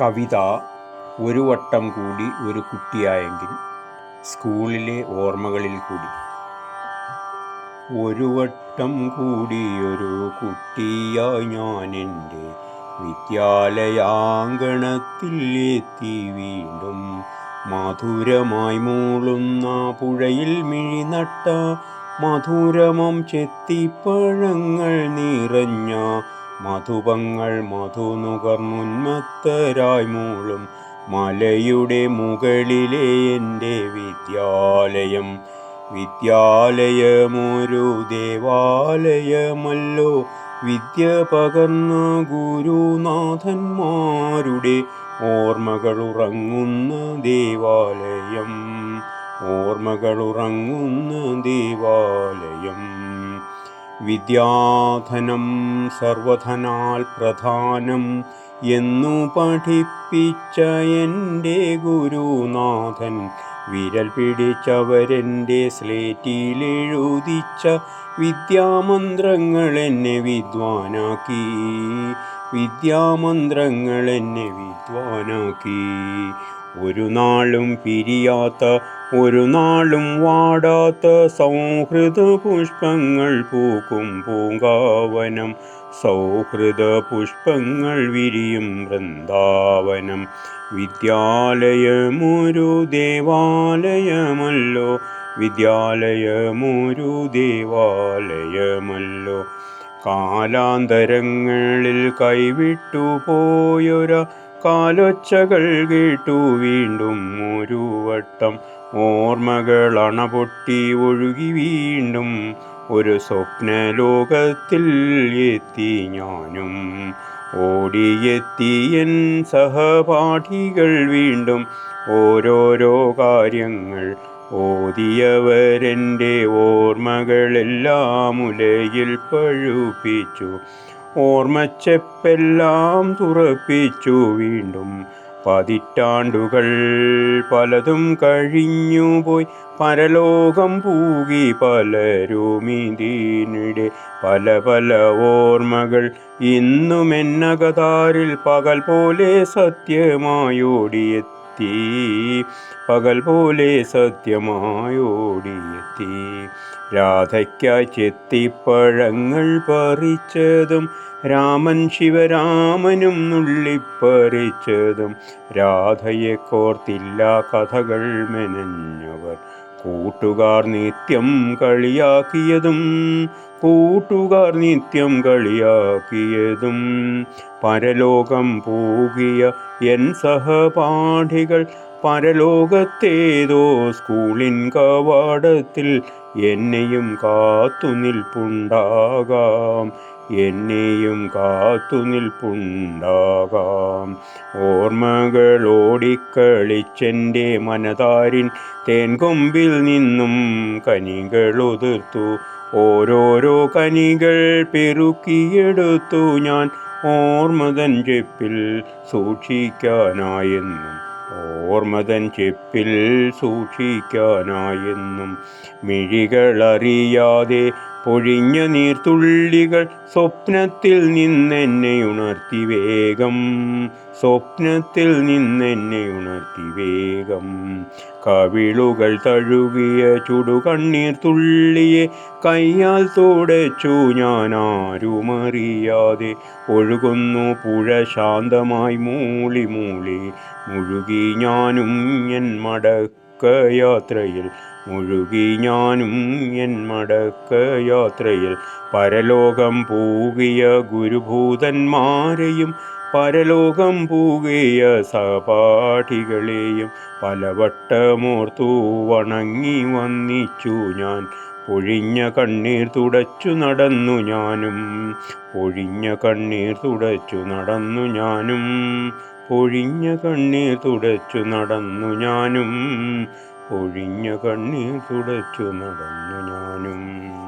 കവിത ഒരു വട്ടം കൂടി ഒരു കുട്ടിയായെങ്കിൽ സ്കൂളിലെ ഓർമ്മകളിൽ കൂടി. ഒരു വട്ടം കൂടി ഒരു കുട്ടിയായി ഞാൻ എന്റെ വിദ്യാലയാങ്കണത്തിൽ എത്തി വീണ്ടും മധുരമായി മൂളുന്ന പുഴയിൽ മിഴി നട്ട മധുരമം ചെത്തിപ്പഴങ്ങൾ നിറഞ്ഞ മധുപങ്ങൾ മധുനുകർന്നുന്മത്തരായി മൂളും. മലയുടെ മുകളിലെ എന്റെ വിദ്യാലയം. വിദ്യാലയമൊരു ദേവാലയമല്ലോ. വിദ്യ പകർന്ന ഗുരുനാഥന്മാരുടെ ഓർമ്മകളുറങ്ങുന്ന ദേവാലയം. ഓർമ്മകളുറങ്ങുന്ന ദേവാലയം. വിദ്യാധനം സർവധനാൽ പ്രധാനം എന്നു പഠിപ്പിച്ച എന്റെ ഗുരുനാഥൻ. വിരൽ പിടിച്ചവരെന്റെ സ്ലേറ്റിലെഴുതിച്ച വിദ്യാമന്ത്രങ്ങൾ എന്നെ വിദ്വാനാക്കി. വിദ്യാമന്ത്രങ്ങൾ എന്നെ വിദ്വാനാക്കി. ഒരു നാളും പിരിയാത്ത ഒരു നാളും വാടാത്ത സൗഹൃദ പുഷ്പങ്ങൾ പൂക്കും പൂങ്കാവനം. സൗഹൃദ പുഷ്പങ്ങൾ വിരിയും വൃന്ദാവനം. വിദ്യാലയമൊരു ദേവാലയമല്ലോ വിദ്യാലയമൊരു ദേവാലയമല്ലോ. കാലാന്തരങ്ങളിൽ കൈവിട്ടു പോയൊര കാലൊച്ചകൾ കേട്ടു വീണ്ടും ഒരു വട്ടം. ഓർമ്മകൾ അണപൊട്ടി ഒഴുകി വീണ്ടും ഒരു സ്വപ്നലോകത്തിൽ എത്തി ഞാനും. ഓടിയെത്തിയൻ സഹപാഠികൾ വീണ്ടും ഓരോരോ കാര്യങ്ങൾ ഓതിയവരെന്റെ ഓർമ്മകളെല്ലാം ഉലയിൽ പഴുപ്പിച്ചു. ഓർമ്മച്ചെപ്പെല്ലാം തുറപ്പിച്ചു വീണ്ടും പതിറ്റാണ്ടുകൾ പലതും കഴിഞ്ഞുപോയി. പരലോകം പൂകി പലരുമിതിനിടെ പല പല ഓർമ്മകൾ ഇന്നും എന്നകതാരിൽ പകൽ പോലെ സത്യമായോടിയെത്തി. പകൽ പോലെ സത്യമായോടിയെത്തി. രാധയ്ക്കായി ചെത്തിപ്പഴങ്ങൾ പറിച്ചതും രാമൻ ശിവരാമനും നുള്ളിപ്പറിച്ചതും രാധയെ കോർത്തില്ല കഥകൾ മെനഞ്ഞവർ. കൂട്ടുകാർ നിത്യം കളിയാക്കിയതും കൂട്ടുകാർ നിത്യം കളിയാക്കിയതും. പരലോകം പോകിയ എൻ സഹപാഠികൾ പരലോകത്തേതോ സ്കൂളിൻ കവാടത്തിൽ എന്നെയും കാത്തു നിൽപ്പുണ്ടാകാം. എന്നെയും കാത്തു നിൽപ്പുണ്ടാകാം. ഓർമ്മകൾ ഓടിക്കളിച്ചെന്റെ മനതാരിൻ തേൻകൊമ്പിൽ നിന്നും കനികളുതിർത്തു ഓരോരോ കനികൾ പെറുക്കിയെടുത്തു. ഞാൻ ഓർമ്മതൻ ചെപ്പിൽ സൂക്ഷിക്കാനായെന്നും ഓർമ്മതൻ ചെപ്പിൽ സൂക്ഷിക്കാനായെന്നും മിഴികളറിയാതെ പൊഴിഞ്ഞ നീർത്തുള്ളികൾ സ്വപ്നത്തിൽ നിന്നെന്നെ ഉണർത്തി വേഗം. സ്വപ്നത്തിൽ നിന്നെന്നെ ഉണർത്തി വേഗം. കവിളുകൾ തഴുകിയ ചുടുകണ്ണീർ തുള്ളിയെ കയ്യാൽ തുടച്ചു ഞാൻ ആരുമറിയാതെ ഒഴുകുന്നു പുഴ ശാന്തമായി മൂളി മൂളി മുഴുകി ഞാനും എൻ മടക്കയാത്രയിൽ. മുഴുകി ഞാനും എൻ മടക്കയാത്രയിൽ. പരലോകം പൂകിയ ഗുരുഭൂതന്മാരെയും പരലോകം പൂകിയ സഹപാഠികളെയും പലവട്ടമോർത്തു വണങ്ങി വന്നിച്ചു ഞാൻ. പൊഴിഞ്ഞ കണ്ണീർ തുടച്ചു നടന്നു ഞാനും. പൊഴിഞ്ഞ കണ്ണീർ തുടച്ചു നടന്നു ഞാനും. പൊഴിഞ്ഞ കണ്ണീർ തുടച്ചു നടന്നു ഞാനും. ഒഴിഞ്ഞ കണ്ണീർ തുടച്ചു നടന്നു ഞാനും.